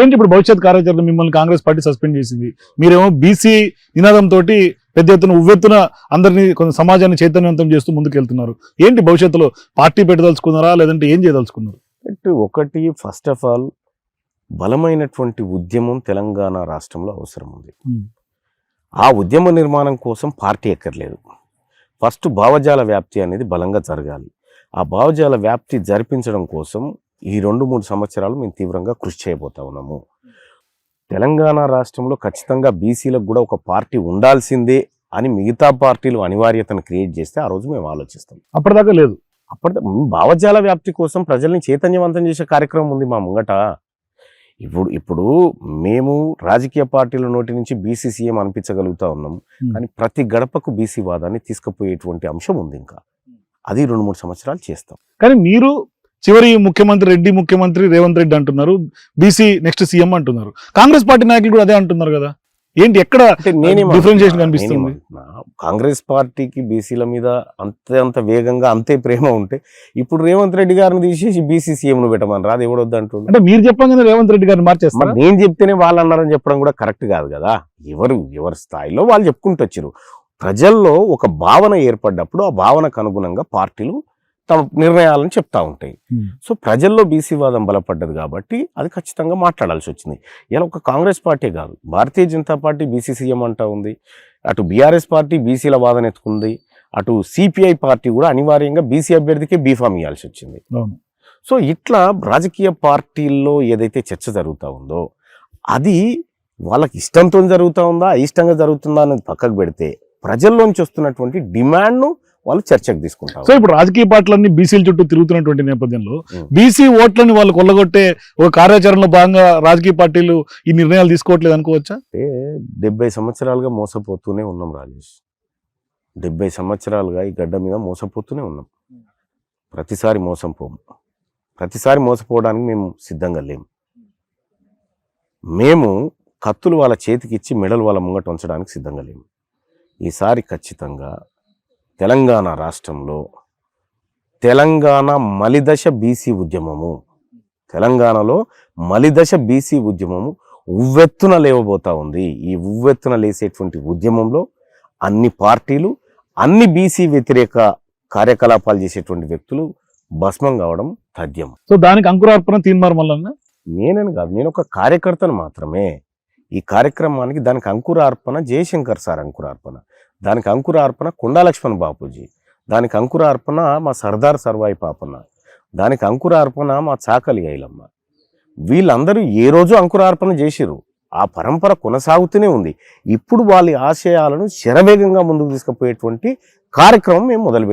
ఏంటి ఇప్పుడు భవిష్యత్ కార్యాచరణ మిమ్మల్ని కాంగ్రెస్ పార్టీ సస్పెండ్ చేసింది? మీరేమో బీసీ నినాదం తోటి పెద్ద ఎత్తున ఉవ్వెత్తున అందరినీ కొంత సమాజాన్ని చైతన్యవంతం చేస్తూ ముందుకెళ్తున్నారు. ఏంటి భవిష్యత్తులో పార్టీ పెట్టదలుచుకున్నారా? లేదంటే ఏం చేయదలుచుకున్నారు? అంటే ఒకటి ఫస్ట్ ఆఫ్ ఆల్ బలమైనటువంటి ఉద్యమం తెలంగాణ రాష్ట్రంలో అవసరం ఉంది. ఆ ఉద్యమ నిర్మాణం కోసం పార్టీ ఎక్కర్లేదు. ఫస్ట్ భావజాల వ్యాప్తి అనేది బలంగా జరగాలి. ఆ భావజాల వ్యాప్తి జరిపించడం కోసం ఈ రెండు మూడు సంవత్సరాలు మేము తీవ్రంగా కృషి చేయబోతా ఉన్నాము. తెలంగాణ రాష్ట్రంలో ఖచ్చితంగా బీసీలకు కూడా ఒక పార్టీ ఉండాల్సిందే అని మిగతా పార్టీలు అనివార్యతను క్రియేట్ చేస్తే ఆ రోజు మేము ఆలోచిస్తాం. అప్పటిదాకా లేదు. అప్పటి భావజాల వ్యాప్తి కోసం ప్రజల్ని చైతన్యవంతం చేసే కార్యక్రమం ఉంది మా ముంగట. ఇప్పుడు ఇప్పుడు మేము రాజకీయ పార్టీల నోటి నుంచి బీసీ సీఎం అనిపించగలుగుతా ఉన్నాం. Hmm. కానీ ప్రతి గడపకు బీసీ వాదాన్ని తీసుకుపోయేటువంటి అంశం ఉంది ఇంకా. అది రెండు మూడు సంవత్సరాలు చేస్తాం. కానీ మీరు చివరి ముఖ్యమంత్రి రెడ్డి ముఖ్యమంత్రి రేవంత్ రెడ్డి అంటున్నారు బీసీ నెక్స్ట్ సీఎం అంటున్నారు. కాంగ్రెస్ పార్టీ నాయకులు కూడా అదే అంటున్నారు కదా? ఏంటి ఎక్కడ అంటున్నా, కనిపిస్తుంది. కాంగ్రెస్ పార్టీకి బీసీల మీద అంతే అంత వేగంగా అంతే ప్రేమ ఉంటే ఇప్పుడు రేవంత్ రెడ్డి గారిని తీసేసి బీసీ సీఎం ను పెట్టమని రాదు ఎవడొద్దు అంటుండే? అంటే మీరు చెప్పంగానే రేవంత్ రెడ్డి గారిని మార్చేస్తారు? మరి నేను చెప్తేనే వాళ్ళు అన్నారని చెప్పడం కూడా కరెక్ట్ కాదు కదా? ఎవరు ఎవరి స్థాయిలో వాళ్ళు చెప్పుకుంటూ వచ్చారు. ప్రజల్లో ఒక భావన ఏర్పడ్డప్పుడు ఆ భావనకు అనుగుణంగా పార్టీలు తమ నిర్ణయాలను చెప్తా ఉంటాయి. సో ప్రజల్లో బీసీ వాదం బలపడ్డది కాబట్టి అది ఖచ్చితంగా మాట్లాడాల్సి వచ్చింది. ఇలా ఒక కాంగ్రెస్ పార్టీ కాదు. Bharatiya Janata party BC CM అంటా ఉంది. అటు బీఆర్ఎస్ పార్టీ బీసీల వాదన ఎత్తుకుంది. అటు సిపిఐ పార్టీ కూడా అనివార్యంగా బీసీ అభ్యర్థికి బీఫామ్ ఇవ్వాల్సి వచ్చింది. సో ఇట్లా రాజకీయ పార్టీల్లో ఏదైతే చర్చ జరుగుతూ ఉందో అది వాళ్ళకి ఇష్టంతో జరుగుతూ ఉందా? ఇష్టంగా జరుగుతుందా? అనేది పక్కకు పెడితే ప్రజల్లోంచి వస్తున్నటువంటి డిమాండ్ను వాళ్ళు చర్చకు తీసుకుంటారు. సో ఇప్పుడు రాజకీయ పార్టీలన్నీ బీసీల చుట్టూ తిరుగుతున్నటువంటి నేపథ్యంలో. బీసీ ఓట్లని వాళ్ళు కొల్లగొట్టే ఒక కార్యాచరణలో భాగంగా రాజకీయ పార్టీలు ఈ నిర్ణయాలు తీసుకోవట్లేదు అనుకోవచ్చా? అంటే డెబ్బై సంవత్సరాలుగా మోసపోతూనే ఉన్నాం రాజేష్. డెబ్బై సంవత్సరాలుగా ఈ గడ్డ మీద మోసపోతూనే ఉన్నాం. ప్రతిసారి మోసం పోము ప్రతిసారి మోసపోవడానికి మేము సిద్ధంగా లేము. మేము కత్తులు వాళ్ళ చేతికి ఇచ్చి మెడలు వాళ్ళ ముంగట ఉంచడానికి సిద్ధంగా లేము. ఈసారి ఖచ్చితంగా తెలంగాణ రాష్ట్రంలో తెలంగాణ మలిదశ బీసీ ఉద్యమము తెలంగాణలో మలిదశ బీసీ ఉద్యమము ఉవ్వెత్తున లేవబోతా ఉంది. ఈ ఉవ్వెత్తున లేసేటువంటి ఉద్యమంలో అన్ని పార్టీలు అన్ని బీసీ వ్యతిరేక కార్యకలాపాలు చేసేటువంటి వ్యక్తులు భస్మం కావడం తథ్యం. సో దానికి అంకురార్పణ తీన్మార్ మల్లన్న? నేనని కాదు నేను ఒక కార్యకర్తను మాత్రమే. ఈ కార్యక్రమానికి దానికి అంకురార్పణ జయశంకర్ సార్ అంకురార్పణ. దానికి అంకురార్పణ అర్పణ లక్ష్మణ్ బాపూజీ. దానికి అంకురార్పణ మా సర్దార్ సర్వాయి పాపన్న. దానికి అంకురార్పణ మా చాకలి ఐలమ్మ. వీళ్ళందరూ ఏ రోజు అంకురార్పణ చేసిరు ఆ పరంపర కొనసాగుతూనే ఉంది. ఇప్పుడు వాళ్ళ ఆశయాలను శరవేగంగా ముందుకు తీసుకుపోయేటువంటి కార్యక్రమం మేము మొదలుపెట్టాం.